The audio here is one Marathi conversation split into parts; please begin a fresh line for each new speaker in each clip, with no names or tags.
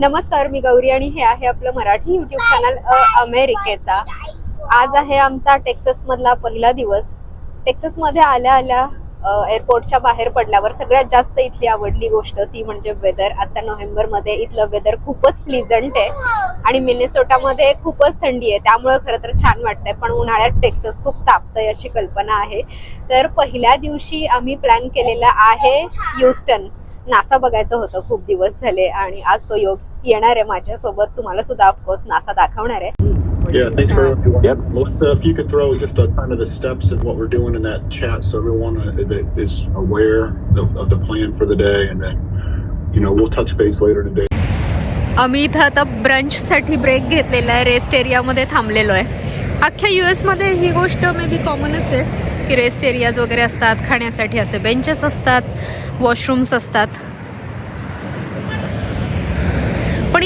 नमस्कार मी गौरी आणि हे आहे आपलं मराठी युट्यूब चॅनल अमेरिकेचा. आज आहे आमचा टेक्सास मधला पहिला दिवस. टेक्सासमध्ये आल्या आल्या एअरपोर्टच्या बाहेर पडल्यावर सगळ्यात जास्त इथली आवडली गोष्ट ती म्हणजे वेदर आता नोव्हेंबरमध्ये इथलं वेदर खूपच प्लिझंट आहे आणि मिनेसोटामध्ये खूपच थंडी आहे. त्यामुळे खरं तर छान वाटतंय. पण उन्हाळ्यात टेक्सास खूप तापतंय अशी कल्पना आहे. तर पहिल्या दिवशी आम्ही प्लॅन केलेला आहे ह्युस्टन नासा बघायचं होतं. खूप दिवस झाले आणि आज तो योग येणार आहे माझ्यासोबत. तुम्हाला सुद्धा ऑफकोर्स नासा दाखवणार आहे.
Yeah, thanks for yep. Melissa, if you could throw just a kind of the steps of what we're doing in that chat, so everyone uh, that is aware of, of the plan for the day, and then you know we'll touch base later today.
आम्ही इथं आता ब्रंचसाठी ब्रेक घेतलेला आहे रेस्ट एरियामध्ये थांबलेलो आहे अख्ख्या यू एसमध्ये ही गोष्ट मे बी कॉमनच आहे की रेस्ट एरियाज वगैरे असतात खाण्यासाठी असे बेंचेस असतात वॉशरूम्स असतात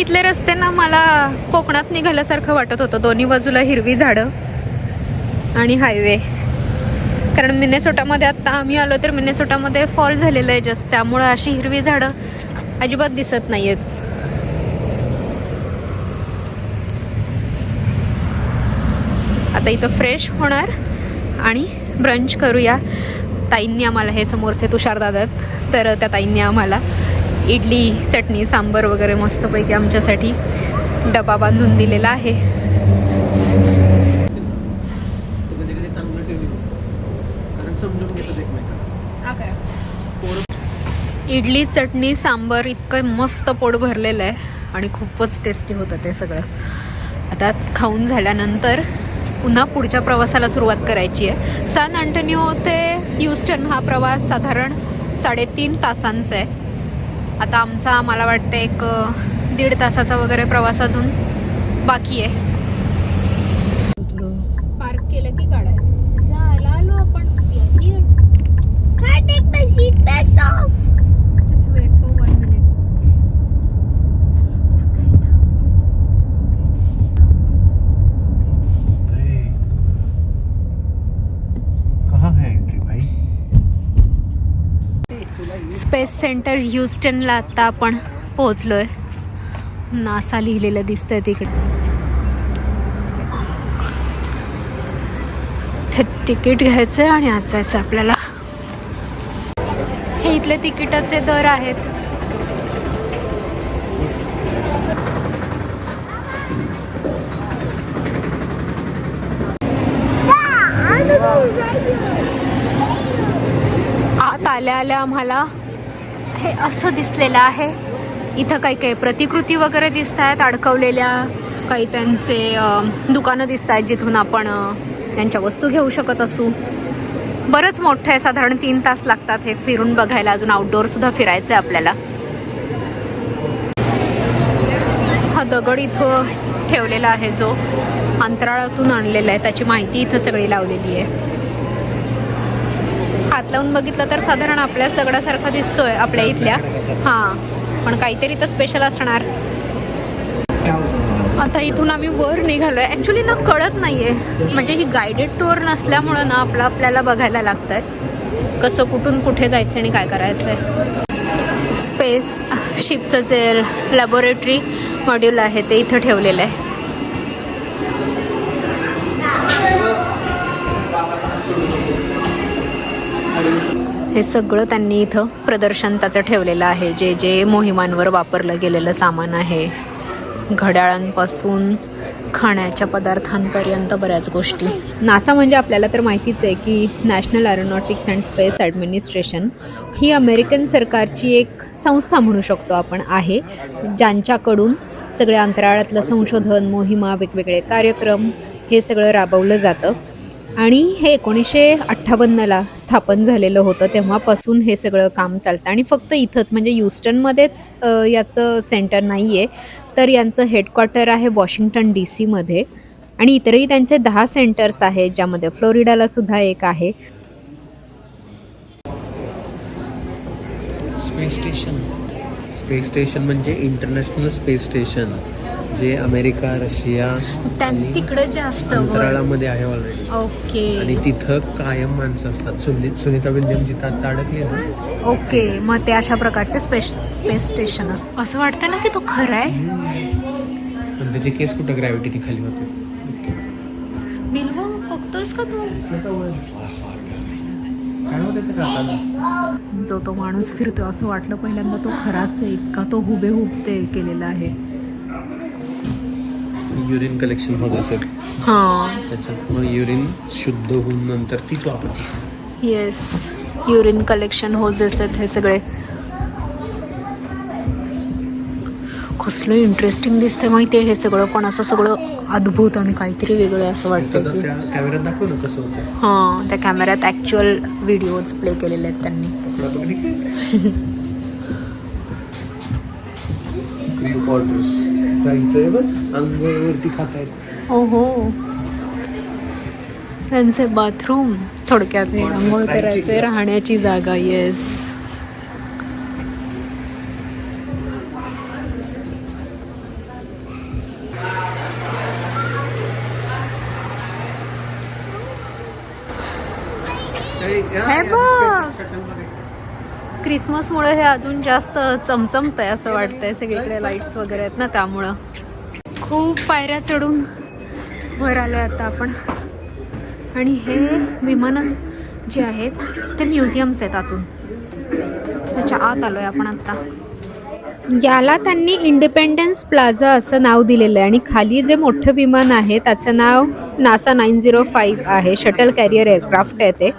इथले रस्ते ना मला कोकणात निघाल्यासारखं वाटत होतं. दोन्ही बाजूला हिरवी झाडं आणि हायवे कारण मिनेसोटामध्ये आत्ता आम्ही आलो तर मिनेसोटामध्ये फॉल झालेलं आहे जस्ट त्यामुळं अशी हिरवी झाडं अजिबात दिसत नाही आहेत आता इथं फ्रेश होणार आणि ब्रंच करूया. ताईंनी आम्हाला हे समोरचे तुषार दादात तर त्या ताईंनी आम्हाला इडली चटणी सांबर वगैरे मस्तपैकी आमच्यासाठी डबा बांधून दिलेला आहे. इडली चटणी सांबर इतकं मस्त पोट भरलेलं आहे आणि खूपच टेस्टी होतं ते सगळं. आता खाऊन झाल्यानंतर पुन्हा पुढच्या प्रवासाला सुरुवात करायची आहे. सान अँटनिओ ते ह्युस्टन हा प्रवास साधारण साडेतीन तासांचा आहे. आता आमचा मला वाटतं एक दीड तासाचा वगैरे प्रवास अजून बाकी आहे पार्क केलं की काढायचं झाला आलो आपण
Can I take my seatbelt off?
Just wait for one minute.
कहाँ है एंट्री भाई
स्पेस सेंटर ह्युस्टनला आता आपण पोहोचलोय. नासा लिहिलेलं दिसतंय तिकडे. ते तिकीट घ्यायचंय आणि आज जायचं आपल्याला. हे इथले तिकिटाचे दर आहेत. आत आल्या आल्या आम्हाला. हे असं दिसलेलं आहे. इथं काही काही प्रतिकृती वगैरे दिसत आहेत अडकवलेल्या काही त्यांचे दुकानं दिसत आहेत जिथून आपण त्यांच्या वस्तू घेऊ शकत असू. बरंच मोठं आहे साधारण तीन तास लागतात हे फिरून बघायला. अजून आउटडोअर सुद्धा फिरायचं आहे आपल्याला. हा दगड इथं ठेवलेला आहे जो अंतराळातून आणलेला आहे. त्याची माहिती इथं सगळी लावलेली आहे. हात लावून बघितलं तर साधारण आपल्याच दगडासारखा दिसतोय आपल्या इथल्या. हां पण काहीतरी तर स्पेशल असणार. आता इथून आम्ही वर निघालोय. ॲक्च्युली ना कळत नाहीये. म्हणजे ही गायडेड टूर नसल्यामुळं ना आपलं आपल्याला बघायला लागतंय. कसं कुठून कुठे जायचं आणि काय करायचंय. स्पेस शिपचं जे लॅबोरेटरी मॉड्यूल आहे ते इथं ठेवलेलं आहे. हे सगळं त्यांनी इथं प्रदर्शन त्याचं ठेवलेलं आहे. जे जे मोहिमांवर वापरलं गेलेलं सामान आहे. घड्याळांपासून खाण्याच्या पदार्थांपर्यंत बऱ्याच गोष्टी. नासा म्हणजे आपल्याला तर माहितीच आहे की National Aeronautics and Space Administration he American सरकारची एक संस्था म्हणू शकतो आपण आहे. ज्यांच्याकडून सगळ्या अंतराळातलं संशोधन मोहिमा वेगवेगळे कार्यक्रम हे सगळं राबवलं जातं. आणि हे एकोणीसशे अठ्ठावन्नला स्थापन झालेलं होतं तेव्हापासून हे सगळं काम चालतं. आणि फक्त इथंच म्हणजे ह्युस्टनमध्येच याचं सेंटर नाही आहे तर यांचं हेडक्वार्टर आहे वॉशिंग्टन डी सीमध्ये आणि इतरही त्यांचे दहा सेंटर्स आहेत ज्यामध्ये फ्लोरिडाला सुद्धा एक आहे.
Space station. स्पेस स्टेशन म्हणजे इंटरनॅशनल स्पेस स्टेशन. जे अमेरिका रशिया
तिकडे जास्त
अंतराळामध्ये आहे ऑलरेडी
ओके.
आणि तिथं कायम माणसं असतात. सुनी सुनीता विल्यम जिथं आता अडकली ना.
ओके. मग ते अशा प्रकारचे स्पेस स्पेस स्टेशन असतं असं वाटतं ना की तो खरा आहे?
पण त्याचे केस कुठं ग्रॅव्हिटीने खाली होते?
बिलवा बघतोयस का तू? जो तो माणूस फिरतो असं वाटलं पहिल्यांदा तो खराच आहे. का तो हुबेहूब ते केलेला आहे.
युरिन कलेक्शन होत असेल.
हां.
त्याच्यात मग युरिन शुद्ध होऊन नंतर तीच वापरते
येस युरिन कलेक्शन होजेस आहेत हे सगळे. कसलं इंटरेस्टिंग दिसतंय माहिती आहे हे सगळं. पण असं सगळं अद्भुत आणि काहीतरी वेगळं असं वाटतं की
कॅमेऱ्यात दाखव ना कसं होतं?
हां. त्या कॅमेऱ्यात ॲक्च्युअल व्हिडिओज प्ले केलेले आहेत त्यांनी.
जायचंय बघ अंघोळवरती खात आहेत
ओहो त्यांचे बाथरूम थोडक्यात हे आंघोळ करायचे? राहण्याची जागा येस हे बघ. क्रिसमसमुळे हे अजून जास्त चमचमत आहे असं वाटतंय सगळीकडे लाईट्स वगैरे आहेत ना त्यामुळं. खूप पायऱ्या चढून वर आलो आता आपण. आणि हे विमानं जे आहेत ते म्युझियम्स आहेत आतून. त्याच्या आत आलोय आपण आता. याला त्यांनी इंडिपेंडन्स प्लाझा असं नाव दिलेलं आहे. आणि खाली जे मोठं विमान आहे त्याचं नाव नासा नाईन झिरो फाईव्ह आहे. शटल कॅरियर एअरक्राफ्ट आहे ते.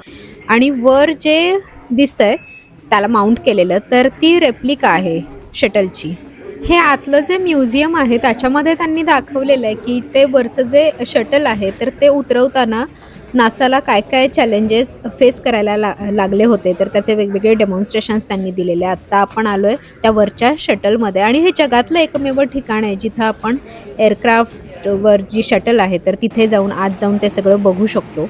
आणि वर जे दिसतंय त्याला माउंट केलेलं तर ती रेप्लिका आहे शटलची. हे आतलं जे म्युझियम आहे त्याच्यामध्ये त्यांनी दाखवलेलं आहे की ते वरचं जे शटल आहे तर ते उतरवताना नासाला काय काय चॅलेंजेस फेस करायला ला लागले होते. तर त्याचे वेगवेगळे डेमॉन्स्ट्रेशन्स त्यांनी दिलेले. आत्ता आपण आलो आहे त्या वरच्या शटलमध्ये. आणि हे जगातलं एकमेव ठिकाण आहे जिथं आपण एअरक्राफ्टवर जी शटल आहे तर तिथे जाऊन आत जाऊन ते सगळं बघू शकतो.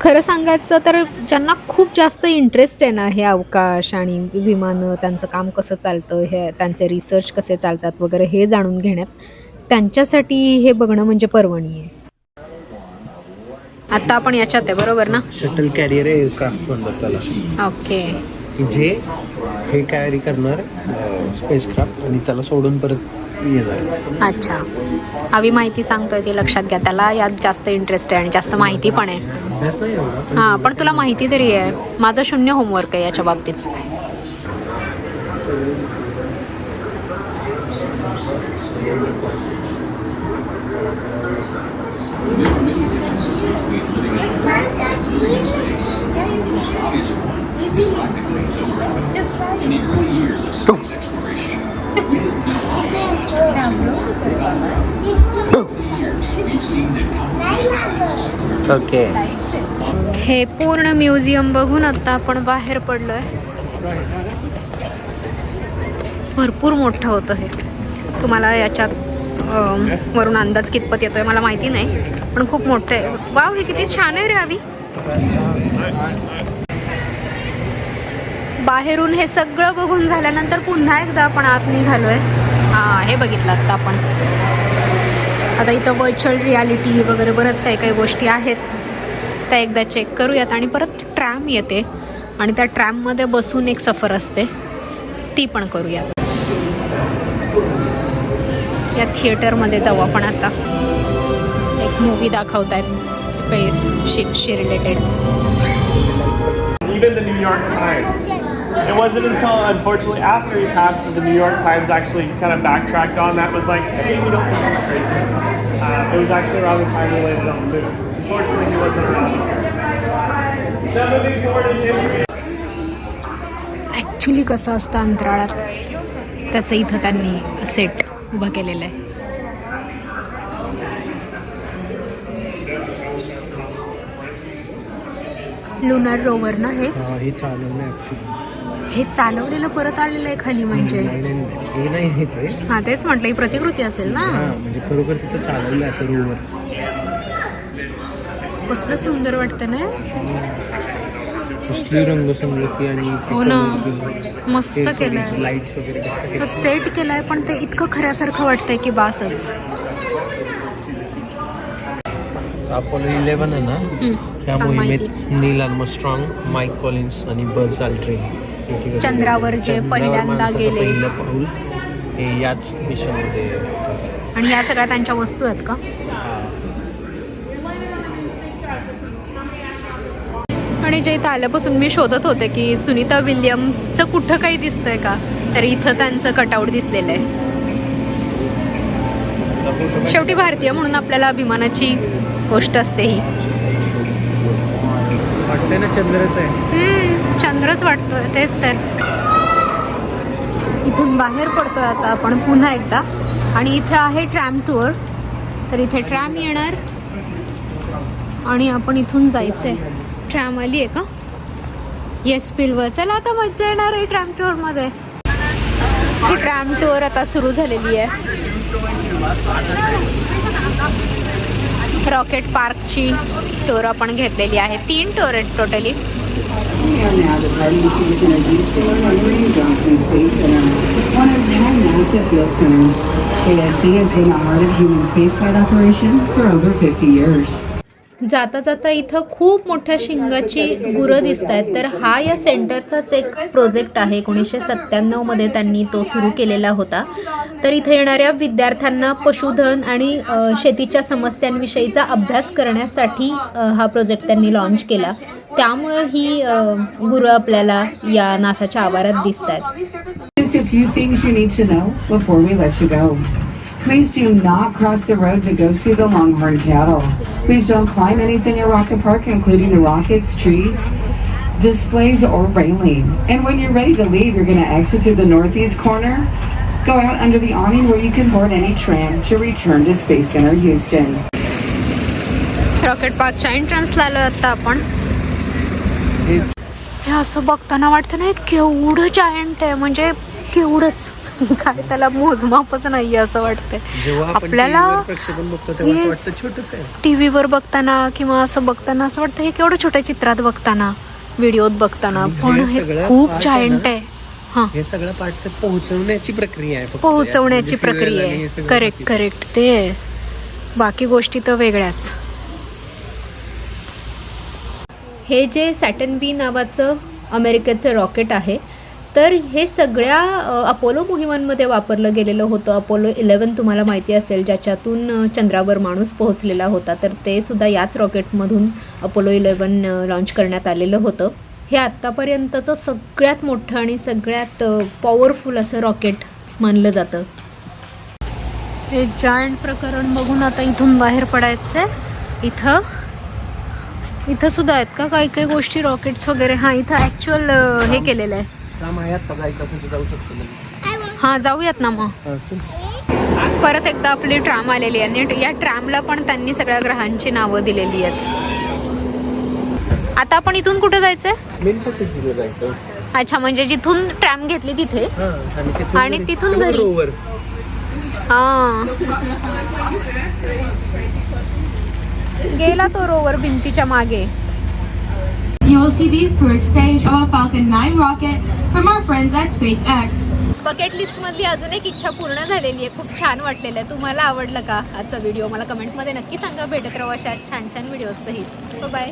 खरं सांगायचं तर ज्यांना खूप जास्त इंटरेस्ट आहे ना हे अवकाश आणि विमानं त्यांचं काम कसं चालतं हे त्यांचे रिसर्च कसे चालतात वगैरे हे जाणून घेण्यात त्यांच्यासाठी हे बघणं म्हणजे पर्वणी आहे. आता आपण याच्यात आहे बरोबर ना?
शटल कॅरियर एअरक्राफ्ट म्हणतात त्याला
ओके
जे हे कॅरी करणार स्पेसक्राफ्ट आणि त्याला सोडून परत
अच्छा. हवी माहिती सांगतोय ती लक्षात घ्या. त्याला यात जास्त इंटरेस्ट आहे आणि जास्त माहिती पण आहे. हां पण तुला माहिती तरी आहे. माझं शून्य होमवर्क आहे याच्या बाबतीत.
ओके.
हे पूर्ण म्युझियम बघून आता आपण बाहेर पडलोय. भरपूर मोठं होतं हे. तुम्हाला याच्यात वरून अंदाज कितपत येतोय मला माहिती नाही पण खूप मोठं आहे. वाव हे किती छान आहे रे आवी बाहेरून हे सगळं बघून झाल्यानंतर पुन्हा एकदा आपण आत निघालोय. हां हे बघितलं असतं आपण. आता इथं व्हर्च्युअल रियालिटी वगैरे बरंच काही काही गोष्टी आहेत. त्या एकदा चेक करूयात आणि परत ट्रॅम येते. आणि त्या ट्रॅममध्ये बसून एक सफर असते. ती पण करूयात. या थिएटरमध्ये जाऊ आपण आता. एक मूवी आहेत space शिपशी related
even the New York Times. It wasn't until, unfortunately, after he passed that the New York Times actually kind of backtracked on that. Was like, hey, we don't think he's crazy. Uh, it was actually around the time he landed on the moon. Unfortunately, he wasn't around. Now moving forward in history.
Actually कसं असतं अंतराळात त्याचं इथं त्यांनी सेट उभं केलेलं आहे लुनार रोवर ना हे
हा हे चालवलं ॲक्च्युली
हे चालवलेलं परत आलेलं आहे खाली म्हणजे.
हे नाही हे ते.
हा तेच म्हटलं ही प्रतिकृती असेल ना?
हा म्हणजे खरोखर तिथं चालवलं असं रोवर
कसलं सुंदर वाटतं ना?
कसली रंगसंगती आणि
हो ना मस्त केलंय.
लाईट्स वगैरे कसं
तो सेट केलाय पण ते इतकं खऱ्यासारखं वाटतंय की बासच.
अपोलो इलेव्हन आहे ना?
हम्म,
त्या
सांग
मोहिमेत
माहिती.
नील आर्मस्ट्रॉंग माईक कॉलिन्स आणि बस अल्ट्रिन
चंद्रावर जे पहिल्यांदा गेले.
पाऊल हे याच मिशनमध्ये
आणि या सगळ्या त्यांच्या वस्तू आहेत का? आणि जे इथं आल्यापासून मी शोधत होते की सुनीता विल्यम्सचं कुठं काही दिसतंय का? तर इथं त्यांचं कटआउट दिसलेलं आहे. शेवटी भारतीय म्हणून आपल्याला अभिमानाची गोष्ट असते ही.
वाटतंय ना चंद्रच आहे.
चंद्रच वाटतोय तेच तर. इथून बाहेर पडतोय आता आपण पुन्हा एकदा. आणि इथे आहे ट्रॅम टूर. तर इथे ट्रॅम येणार. आणि आपण इथून जायचंय. ट्रॅम आली आहे का? येस पिलवर चला आता मज्जा येणार आहे ट्रॅम टूरमध्ये ही ट्रॅम टूर आता सुरू झालेली आहे. रॉकेट पार्कची टूर आपण घेतलेली आहे. तीन टूर आहेत
totally. Are now departing Space Center Houston and Green Johnson Space Center, one of 10 NASA field centers. JSC has been the heart of human spaceflight operation for over 50 years.
जाता जाता इथं खूप मोठ्या शिंगाची गुरं दिसत आहेत तर हा या सेंटरचाच एक प्रोजेक्ट आहे एकोणीसशे सत्त्याण्णवमध्ये त्यांनी तो सुरू केलेला होता तर इथे येणाऱ्या विद्यार्थ्यांना पशुधन आणि शेतीच्या समस्यांविषयीचा अभ्यास करण्यासाठी हा प्रोजेक्ट त्यांनी लॉन्च केला त्यामुळं ही अ, गुरं आपल्याला या नासाच्या आवारात दिसत आहेत
Just a few things you need to know before we let you go. Please do not cross the road to go see the longhorn cattle. Please don't climb anything at Rocket Park, including the rockets, trees, displays, or railing. And when you're ready to leave, you're going to exit through the northeast corner. Go out under the awning where you can board any tram to return to Space Center Houston.
Rocket पार्कच्या एंट्रन्सला आलो आता आपण हे असं बघताना वाटतं ना हे केवढं जायंट आहे म्हणजे केवढंच. काय त्याला मोजमापच नाहीये असं वाटतंय. आपल्याला टी व्हीवर बघताना किंवा असं बघताना असं वाटतं हे केवढं छोट्या चित्रात बघताना व्हिडिओत बघताना. पण
हे
खूप जायंट
ना,
आहे. हां.
सगळं पाठ पोहोचवण्याची प्रक्रिया आहे.
पोहोचवण्याची
म्हणजे
प्रक्रिया आहे. करेक्ट. करेक्ट ते बाकी गोष्टी तर वेगळ्याच. हे जे सॅटन बी नावाचं अमेरिकेचं रॉकेट आहे तर हे सगळ्या अपोलो मोहिमांमध्ये वापरलं गेलेलं होतं. अपोलो इलेवन तुम्हाला माहिती असेल ज्याच्यातून चंद्रावर माणूस पोहोचलेला होता. तर ते सुद्धा याच रॉकेटमधून अपोलो इलेवन लॉन्च करण्यात आलेलं होतं. हे आत्तापर्यंतचं सगळ्यात मोठं आणि सगळ्यात पॉवरफुल असं रॉकेट मानलं जातं. हे जायंट प्रकरण बघून आता इथून बाहेर पडायचं इथं. इथं सुद्धा आहेत का? काही काही गोष्टी रॉकेट्स वगैरे? हां इथं ॲक्च्युअल हे केलेलं आहे. हां जाऊयात ना मग. परत एकदा आपली ट्रॅम आलेली आहे. आणि या ट्रॅमला पण त्यांनी सगळ्या ग्रहांची नावं दिलेली आहेत. आता आपण इथून कुठे जायचंय? अच्छा म्हणजे जिथून ट्रॅम घेतली तिथे?
आणि तिथून घरी-.
हां. गेला तो रोवर भिंतीच्या मागे.
You will see the first stage of a Falcon 9 rocket from our friends at SpaceX.
Bucket list मधली अजून एक इच्छा पूर्ण झालेली आहे. खूप छान वाटलेलं आहे. तुम्हाला आवडलं का आजचा व्हिडिओ मला कमेंटमध्ये नक्की सांगा. भेटत राहू अशा छान छान व्हिडिओज सहित. बाय